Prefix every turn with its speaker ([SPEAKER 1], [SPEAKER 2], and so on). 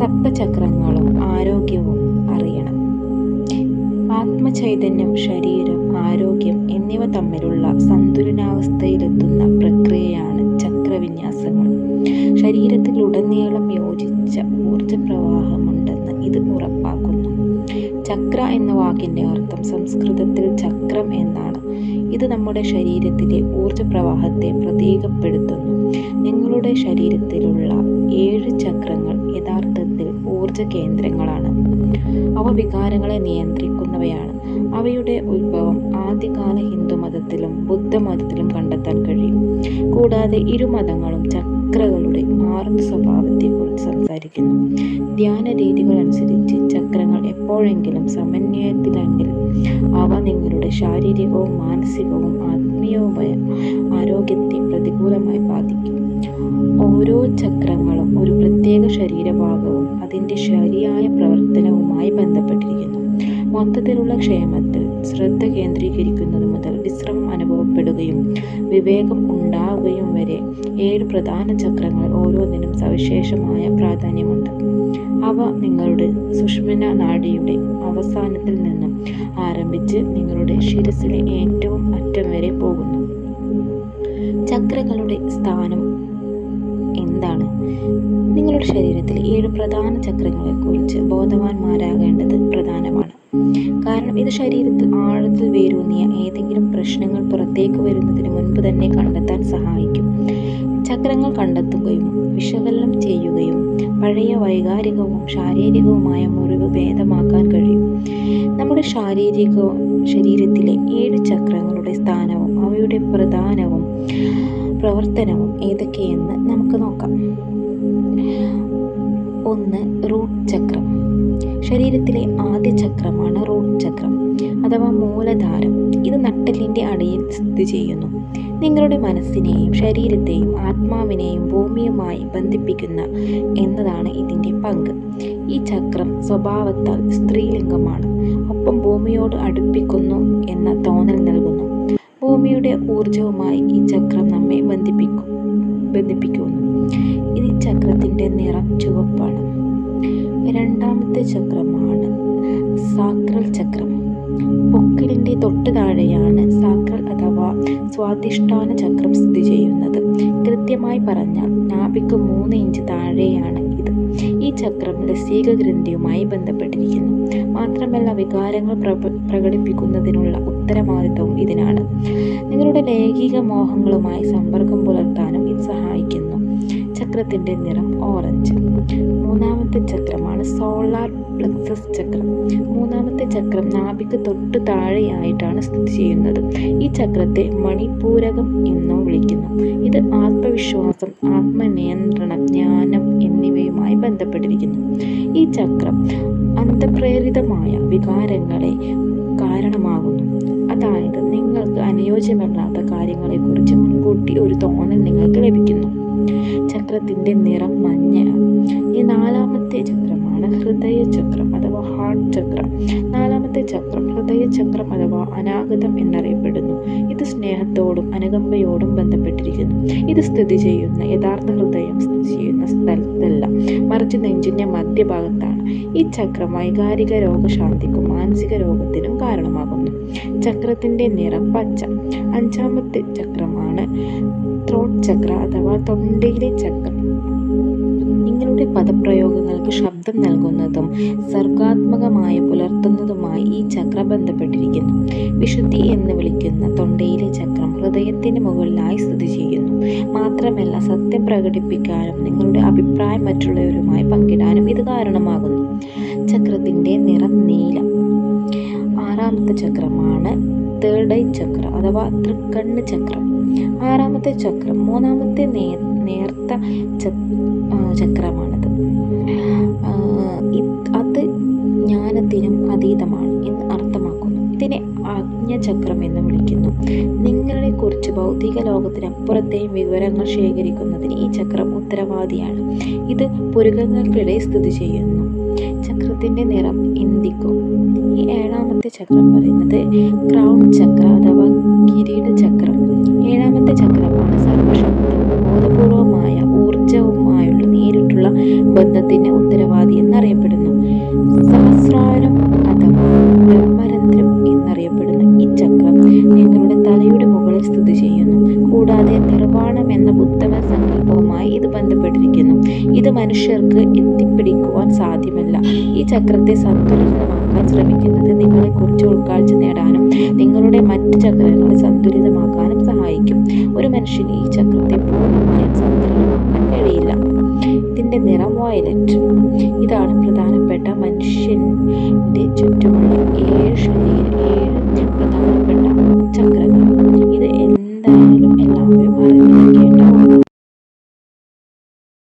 [SPEAKER 1] സപ്തചക്രങ്ങളും ആരോഗ്യവും അറിയണം. ആത്മചൈതന്യം ശരീരം ആരോഗ്യം എന്നിവ തമ്മിലുള്ള സന്തുലനാവസ്ഥയിലെത്തുന്ന പ്രക്രിയയാണ് ചക്രവിന്യാസങ്ങൾ. ശരീരത്തിലുടനീളം യോജിച്ച ഊർജപ്രവാഹമുണ്ടെന്ന് ഇത് ഉറപ്പാക്കുന്നു. ചക്ര എന്ന വാക്കിന്റെ അർത്ഥം സംസ്കൃതത്തിൽ ചക്രം എന്നാണ്. ഇത് നമ്മുടെ ശരീരത്തിലെ ഊർജപ്രവാഹത്തെ പ്രതീകപ്പെടുത്തുന്നു. നിങ്ങളുടെ ശരീരത്തിലുള്ള ഏഴ് ചക്രങ്ങൾ യഥാർത്ഥത്തിൽ ഊർജ കേന്ദ്രങ്ങളാണ്. അവ വികാരങ്ങളെ നിയന്ത്രിക്കുന്നവയാണ്. അവയുടെ ഉത്ഭവം ആദ്യകാല ഹിന്ദുമതത്തിലും ബുദ്ധമതത്തിലും കണ്ടെത്താൻ കഴിയും. കൂടാതെ ഇരു മതങ്ങളും ചക്രകളുടെ മാറുന്ന സ്വഭാവത്തെക്കുറിച്ച് സംസാരിക്കുന്നു. ധ്യാന രീതികൾ അനുസരിച്ച് ചക്രങ്ങൾ എപ്പോഴെങ്കിലും സമന്വയത്തിലെങ്കിൽ അവ നിങ്ങളുടെ ശാരീരികവും മാനസികവും ആത്മീയവുമായ ആരോഗ്യത്തെ പ്രതികൂലമായി ബാധിക്കും. ഓരോ ചക്രങ്ങളും ഒരു പ്രത്യേക ശരീരഭാഗവും അതിന്റെ ശരിയായ പ്രവർത്തനവുമായി ബന്ധപ്പെട്ടിരിക്കുന്നു. മൊത്തത്തിലുള്ള ക്ഷേമത്തിൽ ശ്രദ്ധ കേന്ദ്രീകരിക്കുന്നത് മുതൽ വിശ്രമം അനുഭവപ്പെടുകയും വിവേകം ഉണ്ടാവുകയും വരെ ഏഴ് പ്രധാന ചക്രങ്ങൾ ഓരോന്നിനും സവിശേഷമായ പ്രാധാന്യമുണ്ട്. അവ നിങ്ങളുടെ സുഷ്മന നാഡിയുടെ അവസാനത്തിൽ നിന്നും ആരംഭിച്ച് നിങ്ങളുടെ ശിരസിലെ ഏറ്റവും അറ്റം വരെ പോകുന്നു. ചക്രങ്ങളുടെ സ്ഥാനം എന്താണ്? നിങ്ങളുടെ ശരീരത്തിൽ ഏഴ് പ്രധാന ചക്രങ്ങളെക്കുറിച്ച് ബോധവാന്മാരാകേണ്ടത് പ്രധാനമാണ്. ഇത് ശരീരത്തിൽ ആഴത്തിൽ വേരൂന്നിയ ഏതെങ്കിലും പ്രശ്നങ്ങൾ പുറത്തേക്ക് വരുന്നതിന് മുൻപ് തന്നെ കണ്ടെത്താൻ സഹായിക്കും. ചക്രങ്ങൾ കണ്ടെത്തുകയും വിശകലനം ചെയ്യുകയും പഴയ വൈകാരികവും ശാരീരികവുമായ മുറിവ് ഭേദമാക്കാൻ കഴിയും. നമ്മുടെ ശാരീരിക ശരീരത്തിലെ ഏഴ് ചക്രങ്ങളുടെ സ്ഥാനവും അവയുടെ പ്രധാനവും പ്രവർത്തനവും ഏതൊക്കെയെന്ന് നമുക്ക് നോക്കാം. ഒന്ന് റൂട്ട് ചക്രം. ശരീരത്തിലെ ആദ്യ ചക്രമാണ് റൂട്ട് ചക്രം അഥവാ മൂലധാരം. ഇത് നട്ടെല്ലിന്റെ അടിയിൽ സ്ഥിതി ചെയ്യുന്നു. നിങ്ങളുടെ മനസ്സിനെയും ശരീരത്തെയും ആത്മാവിനെയും ഭൂമിയുമായി ബന്ധിപ്പിക്കുന്ന എന്നതാണ് ഇതിന്റെ പങ്ക്. ഈ ചക്രം സ്വഭാവത്താൽ സ്ത്രീലിംഗമാണ്. ഒപ്പം ഭൂമിയോട് അടുപ്പിക്കുന്നു എന്ന തോന്നൽ നൽകുന്നു. ഭൂമിയുടെ ഊർജവുമായി ഈ ചക്രം നമ്മെ ബന്ധിപ്പിക്കും ബന്ധിപ്പിക്കുന്നു. ഈ ചക്രത്തിന്റെ നിറം ചുവപ്പാണ്. രണ്ടാമത്തെ ചക്രമാണ് സാക്രൽ ചക്രം. പൊക്കിളിന്റെ തൊട്ട് താഴെയാണ് സാക്രൽ അഥവാ സ്വാധിഷ്ഠാന ചക്രം സ്ഥിതി ചെയ്യുന്നത്. കൃത്യമായി പറഞ്ഞാൽ നാഭിക്ക് മൂന്ന് ഇഞ്ച് താഴെയാണ് ഇത്. ഈ ചക്രം ലസീക ഗ്രന്ഥിയുമായി ബന്ധപ്പെട്ടിരിക്കുന്നു. മാത്രമല്ല വികാരങ്ങൾ പ്രകടിപ്പിക്കുന്നതിനുള്ള ഉത്തരവാദിത്വവും ഇതിനാണ്. നിങ്ങളുടെ ലൈംഗിക മോഹങ്ങളുമായി സമ്പർക്കം പുലർത്താനും ഇത് സഹായിക്കുന്നു. ചക്രത്തിന്റെ നിറം ഓറഞ്ച്. മൂന്നാമത്തെ ചക്രമാണ് സോളാർ പ്ലക്സസ് ചക്രം. മൂന്നാമത്തെ ചക്രം നാഭിക്ക് തൊട്ട് താഴെയായിട്ടാണ് സ്ഥിതി ചെയ്യുന്നത്. ഈ ചക്രത്തെ മണിപൂരകം എന്നും വിളിക്കുന്നു. ഇത് ആത്മവിശ്വാസം ആത്മനിയന്ത്രണം ജ്ഞാനം എന്നിവയുമായി ബന്ധപ്പെട്ടിരിക്കുന്നു. ഈ ചക്രം അന്തപ്രേരിതമായ വികാരങ്ങളെ കാരണമാകുന്നു. അതായത് നിങ്ങൾക്ക് അനുയോജ്യമല്ലാത്ത കാര്യങ്ങളെക്കുറിച്ച് മുൻകൂട്ടി ഒരു തോന്നൽ നിങ്ങൾക്ക് ലഭിക്കുന്നു. ചക്രത്തിന്റെ നിറം മഞ്ഞയാണ് ഈ നാലാമത്തെ ചക്രമാണ് ഹൃദയ ചക്രം അഥവാ ഹാർട്ട് ചക്രം. നാലാമത്തെ ചക്രം ചക്രം അഥവാ അനാഗതം എന്നറിയപ്പെടുന്നു. ഇത് സ്നേഹത്തോടും അനുകമ്പയോടും ബന്ധപ്പെട്ടിരിക്കുന്നു. ഇത് സ്ഥിതി ചെയ്യുന്ന യഥാർത്ഥ ഹൃദയം സ്ഥിതി ചെയ്യുന്ന സ്ഥലത്തല്ല. മറിച്ച് നെഞ്ചിന്റെ മധ്യഭാഗത്താണ്. ഈ ചക്രം വൈകാരിക രോഗശാന്തിക്കും മാനസിക രോഗത്തിനും കാരണമാകുന്നു. ചക്രത്തിന്റെ നിറം പച്ച. അഞ്ചാമത്തെ ചക്രമാണ് ത്രോട്ട് ചക്ര അഥവാ തൊണ്ടയിലെ ചക്രം. നിങ്ങളുടെ പദപ്രയോഗങ്ങൾക്ക് ശബ്ദം നൽകുന്നതും സർഗാത്മകമായ പുലർത്തുന്നതുമായി ഈ ചക്ര ബന്ധപ്പെട്ടിരിക്കുന്നു. വിശുദ്ധി എന്ന് വിളിക്കുന്ന തൊണ്ടയിലെ ചക്രം ഹൃദയത്തിന് മുകളിലായി സ്ഥിതി ചെയ്യുന്നു. മാത്രമല്ല സത്യം പ്രകടിപ്പിക്കാനും നിങ്ങളുടെ അഭിപ്രായം മറ്റുള്ളവരുമായി പങ്കിടാനും ഇത് കാരണമാകുന്നു. ചക്രത്തിന്റെ നിറം നീല. ആറാമത്തെ ചക്രമാണ് തേർഡ് ഐ ചക്രം അഥവാ തൃക്കണ്ണ് ചക്രം. ആറാമത്തെ ചക്രം മൂന്നാമത്തെ നേ നേർത്ത ചക്രമാണത്. അത് ജ്ഞാനത്തിനും അതീതമാണ് എന്ന് അർത്ഥമാക്കുന്നു. ഇതിനെ ആജ്ഞചക്രം എന്ന് വിളിക്കുന്നു. നിങ്ങളെ കുറിച്ച് ഭൗതിക ലോകത്തിനപ്പുറത്തെയും വിവരങ്ങൾ ശേഖരിക്കുന്നതിന് ഈ ചക്രം ഉത്തരവാദിയാണ്. ഇത് പുരുകങ്ങൾക്കിടെ സ്ഥിതി ചെയ്യുന്നു. ചക്രത്തിന്റെ നിറം ഇന്ദിക്കോ ഈ ഏഴാമത്തെ ചക്രം പറയുന്നത് ക്രൗൺ ചക്ര അഥവാ കിരീട ചക്രം. ഏഴാമത്തെ ചക്രമാണ് സർവശക്തവും ബോധപൂർവമായ ഊർജവുമായുള്ള നേരിട്ടുള്ള ബന്ധത്തിന് ഉത്തരവാദി എന്നറിയപ്പെടുന്നു. സഹസ്രാരം തലയുടെ മുകളിൽ സ്ഥിതി ചെയ്യുന്നു. കൂടാതെ നിർവാണം എന്ന ബുദ്ധമ സങ്കല്പവുമായി ഇത് ബന്ധപ്പെട്ടിരിക്കുന്നു. ഇത് മനുഷ്യർക്ക് എത്തിപ്പിടിക്കുവാൻ സാധ്യമല്ല. ഈ ചക്രത്തെ സന്തുലിതമാക്കാൻ ശ്രമിക്കുന്നത് നിങ്ങളെക്കുറിച്ച് ഉൾക്കാഴ്ച നേടാനും നിങ്ങളുടെ മറ്റ് ചക്രങ്ങളെ സന്തുലിതമാക്കാനും സഹായിക്കും. ഒരു മനുഷ്യന് ഈ ചക്രത്തെ പൂർണമായും സന്തുലിതമാക്കാൻ കഴിയില്ല. ഇതിന്റെ നിറം വയലറ്റ്. ഇതാണ് പ്രധാനപ്പെട്ട മനുഷ്യന്റെ ചുറ്റുമുള്ള ഏഴ് ഏഴ്